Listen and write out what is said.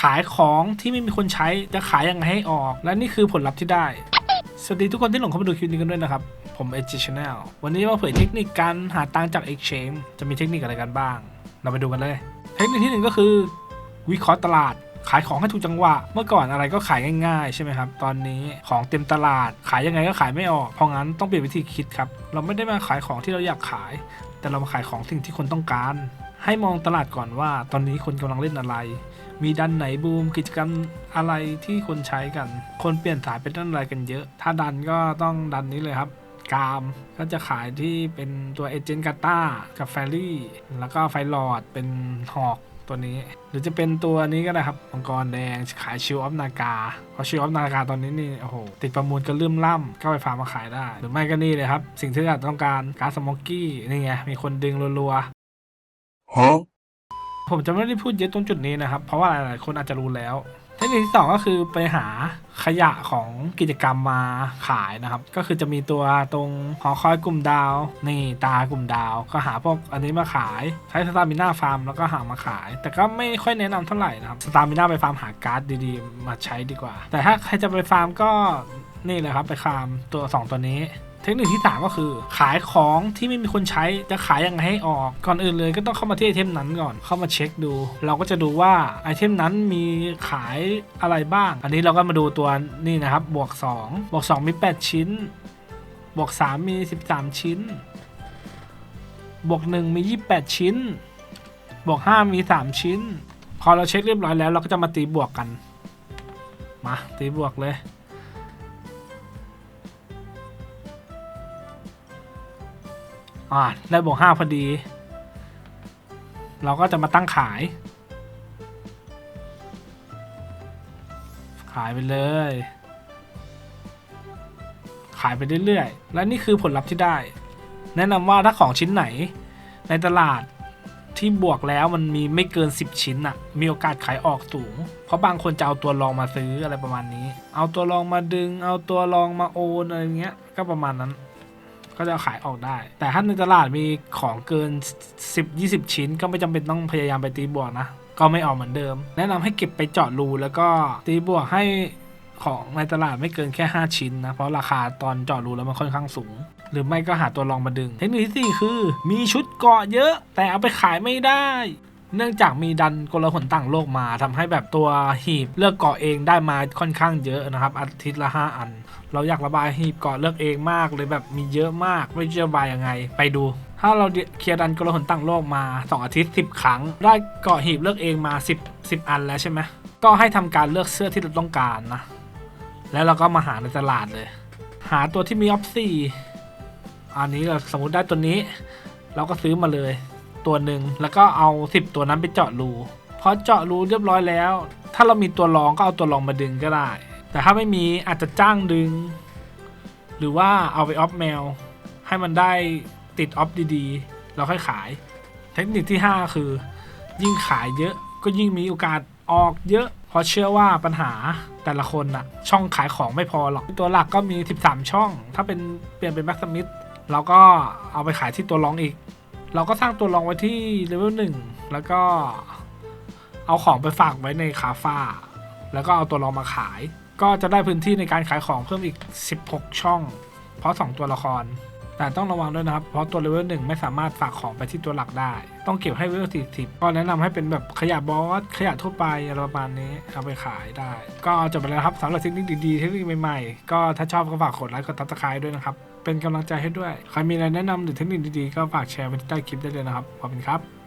ขายของที่ไม่มีคนใช้จะขายยังไงให้ออก และนี่คือผลลัพธ์ที่ได้ สวัสดีทุกคนที่หลงเข้ามาดูคลิปนี้กันด้วยนะครับ ผม Edge Channel วันนี้มาเผยเทคนิคการหาตังค์จาก Exchange จะมีเทคนิคอะไรกันบ้าง เราไปดูกันเลย เทคนิคที่หนึ่งก็คือวิเคราะห์ตลาดขายของให้ถูกจังหวะ เมื่อก่อนอะไรก็ขายง่ายๆ ใช่ไหมครับ ตอนนี้ของเต็มตลาด ขายยังไงก็ขายไม่ออก เพราะงั้นต้องเปลี่ยนวิธีคิดครับ เราไม่ได้มาขายของที่เราอยากขาย แต่เรามาขายของสิ่งที่คนต้องการ ให้มองตลาดก่อนว่า ตอนนี้คนกำลังเล่นอะไร มีดันไหนบูมกิจกรรมอะไรที่คนใช้กัน คนเปลี่ยนสายเป็นด้านอะไรกันเยอะ ถ้าดันก็ต้องดันนี้เลยครับกามก็จะขายที่เป็นตัวเอเจนต์กาตากับแฟรี่ แล้วก็ไฟลอดเป็นหอกตัวนี้ หรือจะเป็นตัวนี้ก็ได้ครับมังกรแดงขายชิวออฟนากาเพราะชิวออฟนากาตอนนี้นี่โอ้โหติดประมูลกันเริ่มล่ำก็ไปฟาร์มมาขายได้ หรือไม่ก็นี่เลยครับ สิ่งที่เราต้องการการ์ดสโมกกี้นี่ไงมีคนดึงรัว ผมจะไม่ได้พูดเยอะตรงจุดนี้นะครับ เพราะว่าหลายๆคนอาจจะรู้แล้ว เทคนิคที่สองก็คือไปหาขยะของกิจกรรมมาขายนะครับ ก็คือจะมีตัวตรงหอคอยกลุ่มดาว นี่ตากลุ่มดาว ก็หาพวกอันนี้มาขาย ใช้สตาร์มิน่าฟาร์มแล้วก็หามาขาย แต่ก็ไม่ค่อยแนะนำเท่าไหร่นะครับสตาร์มิน่าไปฟาร์มหาการ์ดดีๆ มาใช้ดีกว่า แต่ถ้าใครจะไปฟาร์มก็นี่เลยครับไปฟาร์มตัวสองตัวนี้ เทคนิคที่3ก็คือ ขายของที่ไม่มีคนใช้จะขายยังไงให้ออก ก่อนอื่นเลยก็ต้องเข้ามาที่ไอเทมนั้นก่อนเข้ามาเช็คดู เราก็จะดูว่าไอเทมนั้นมีขายอะไรบ้าง อันนี้เราก็มาดูตัวนี่นะครับ บวก 2 บวก 2 มี 8 ชิ้น บวก 3 มี 13 ชิ้น บวก 1 มี 28 ชิ้น บวก 5 มี 3 ชิ้น พอเราเช็คเรียบร้อยแล้วเราก็จะมาตีบวกกัน มาตีบวกเลย อ่าได้บวกห้าพอดี เราก็จะมาตั้งขาย ขายไปเลย ขายไปเรื่อยๆ และนี่คือผลลัพธ์ที่ได้ แนะนำว่าถ้าของชิ้นไหน ในตลาดที่บวกแล้วมันมีไม่เกิน 10 ชิ้นอะมีโอกาสขายออกสูง เพราะบางคนจะเอาตัวรองมาซื้ออะไรประมาณนี้ เอาตัวรองมาดึง เอาตัวรองมาโอนอะไรเงี้ย ก็ประมาณนั้น ก็จะขายออกได้ แต่ถ้าในตลาดมีของเกิน 10-20 ชิ้น ก็ไม่จำเป็นต้องพยายามไปตีบวกนะ ก็ไม่ออกเหมือนเดิม แนะนำให้เก็บไปเจาะรูแล้วก็ตีบวกให้ของในตลาดไม่เกินแค่ 5 ชิ้นนะ เพราะราคาตอนเจาะรูแล้วมันค่อนข้างสูง หรือไม่ก็หาตัวรองมาดึง เทคนิคที่สี่คือ มีชุดเกาะเยอะ แต่เอาไปขายไม่ได้ เนื่องจากมีดันกลหนต่างโลกมาทำให้แบบตัวหีบเลือกเกาะเองได้มาค่อนข้างเยอะนะครับ อาทิตย์ละ 5 อัน เราอยากระบายหีบเกาะเลือกเองมากเลยแบบมีเยอะมากไม่รู้จะบายยังไง ไปดู ถ้าเราเคลียร์ดันกลหนต่างโลกมา 2 อาทิตย์ 10 ครั้ง ได้เกาะหีบเลือกเองมา 10 10 อันแล้วใช่ไหมก็ให้ทำการเลือกเสื้อที่เราต้องการนะ แล้วเราก็มาหาในตลาดเลย หาตัวที่มีออฟซี่อันนี้เราสมมติได้ตัวนี้ เราก็ซื้อมาเลย ตัวหนึ่งแล้วก็เอา 10 ตัวนั้นไปเจาะรูพอเจาะรูเรียบร้อยแล้ว ถ้าเรามีตัวรองก็เอาตัวรองมาดึงก็ได้ แต่ถ้าไม่มีอาจจะจ้างดึง หรือว่าเอาไปออฟแมว ให้มันได้ติดออฟดีๆเราค่อยขาย เทคนิคที่ 5 คือ ยิ่งขายเยอะก็ยิ่งมีโอกาสออกเยอะเพราะเชื่อว่าปัญหาแต่ละคนอะช่องขายของไม่พอหรอก ตัวหลักก็มี 13 ช่อง ถ้าเป็นเปลี่ยนเป็นแบ็กสมิธเราก็เอาไปขายที่ตัวรองอีก เราก็สร้างตัวรองไว้ที่เลเวลหนึ่งแล้วก็เอาของไปฝากไว้ในคาฟ้า แล้วก็เอาตัวรองมาขาย ก็จะได้พื้นที่ในการขายของเพิ่มอีก 16 ช่อง เพราะ 2 ตัวละคร แต่ต้องระวังด้วยนะครับ เพราะตัวเลเวลหนึ่งไม่สามารถฝากของไปที่ตัวหลักได้ ต้องเก็บให้เลเวล40 ก็แนะนำให้เป็นแบบขยะบอส ขยะทั่วไปอะไรประมาณนี้ เอาไปขายได้ ก็จบไปแล้วครับสำหรับเทคนิคดีๆเทคนิคใหม่ๆ ก็ถ้าชอบก็ฝากกดไลค์กดติดตามด้วยนะครับ เป็นกำลังใจให้ด้วย ใครมีอะไรแนะนำหรือเทคนิคดีๆ ก็ฝากแชร์ไว้ที่ใต้คลิปได้เลยนะครับ ขอบคุณครับ